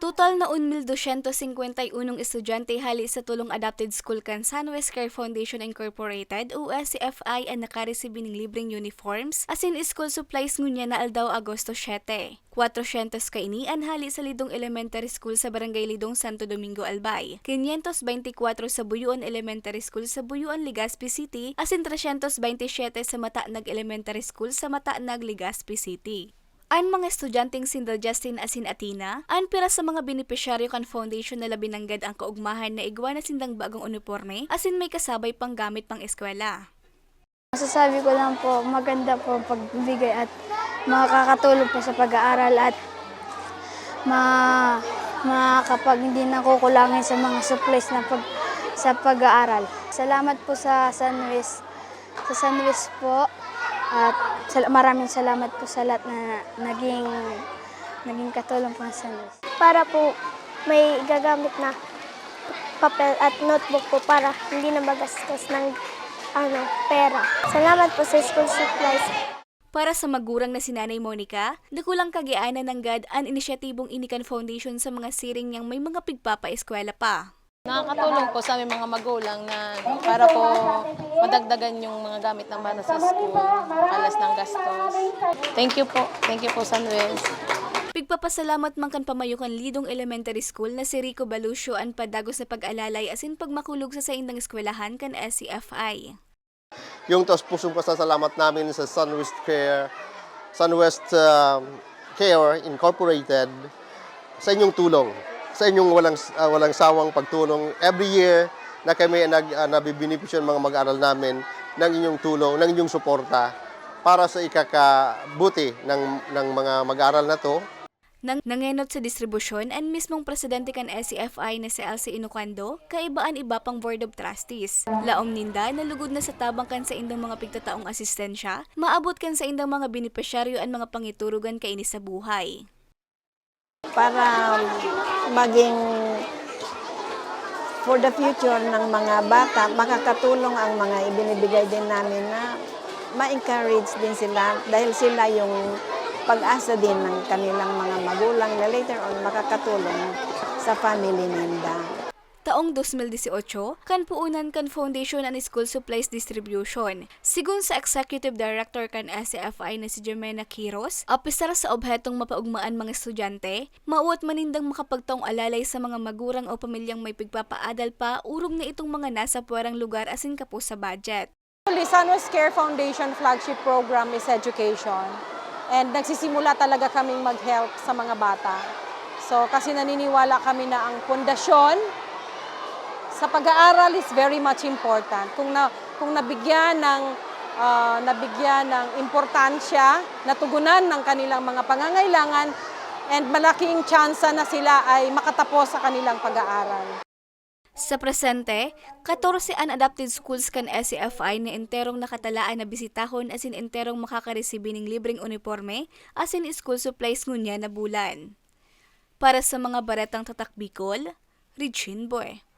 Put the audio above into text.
Total na 1,251 estudyante hali sa tulong Adapted School kan San West Care Foundation Incorporated o SCFI ang nakaresibin ng libreng uniforms asin school supplies ngunya na aldaw Agosto 7. 400 kainian hali sa Lidong Elementary School sa Barangay Lidong Santo Domingo Albay. 524 sa Buyuan Elementary School sa Buyuan Legazpi City asin 327 sa Mataanag Elementary School sa Mataanag Legazpi City. An mga estudyanteng sinda Justin asin Atina, an pira sa mga benepisyaryo kan foundation na labinanggad ang kaugmahan na igwa na sindang bagong uniforme, asin may kasabay pang gamit pang eskwela. Masasabi ko lang po, maganda po ang pagbigay at makakatulong po sa pag-aaral at ma makakapag hindi nakukulangin sa mga supplies na pag, sa pag-aaral. Salamat po sa Sunwest, sa Sunwest po at sal- maraming salamat po sa lahat na naging naging katulong po ng Sunwest. para po may gagamit na papel at notebook po para hindi na magastos ng ano, pera. Salamat po sa school supplies. Para sa magurang na si Nanay Monica, nakulang kagianan ng GAD ang inisyatibong Inikan Foundation sa mga siring niyang may mga pigpapa-eskwela pa. Nakakatulong po sa aming mga magulang na para po madagdagan yung mga gamit ng bata sa school, alas ng gastos. Thank you po. Thank you po, Sunwest. Pigpapasalamat man kan pamayukan Lidong Elementary School na si Rico Balucio ang padagos na pag-alalay asin pagmakulog sa saindang eskwelahan kan SCFI. Yung taos pusong pasasalamat namin sa Sunwest Care, Sunwest um, Care Incorporated sa inyong tulong, sa inyong walang ah, walang sawang pagtulong. Every year na kami nag uh, nabibinipisyon mga mag-aaral namin ng inyong tulong, ng inyong suporta para sa ikakabuti ng ng mga mag-aaral na to Nang nangenot sa distribusyon ang mismong presidente kan SCFI na si Elsie Inocando, kaibaan iba pang Board of Trustees. Laom ninda nalugod na sa tabang kan sa indang mga pigtataong asistensya, maabot kan sa indang mga benepisyaryo ang mga pangiturugan kaini sa buhay. para maging for the future ng mga bata, makakatulong ang mga ibinibigay din namin na ma-encourage din sila dahil sila yung pag-asa din ng kanilang mga magulang na later on makakatulong sa family ninda. Taong 2018, kan puunan kan Foundation and School Supplies Distribution. Sigun sa Executive Director kan SCFI na si Jemena Quiros, apisar sa obhetong mapaugmaan mga estudyante, mauwat manindang makapagtaong alalay sa mga magurang o pamilyang may pigpapaadal pa, urong na itong mga nasa puwerang lugar asin kapo sa budget. Sunwest Care Foundation flagship program is education. And nagsisimula talaga kaming mag-help sa mga bata. So, kasi naniniwala kami na ang pundasyon sa pag-aaral is very much important. Kung na kung nabigyan ng ah, nabigyan ng importansya, natugunan ng kanilang mga pangangailangan and malaking tsansa na sila ay makatapos sa kanilang pag-aaral. Sa presente, 14 unadapted schools kan SCFI na enterong nakatalaan na bisitahon asin enterong makakaresibin ng libreng uniforme asin school supplies ngunya na bulan. Para sa mga baretang tatak Bicol, Regine Boy.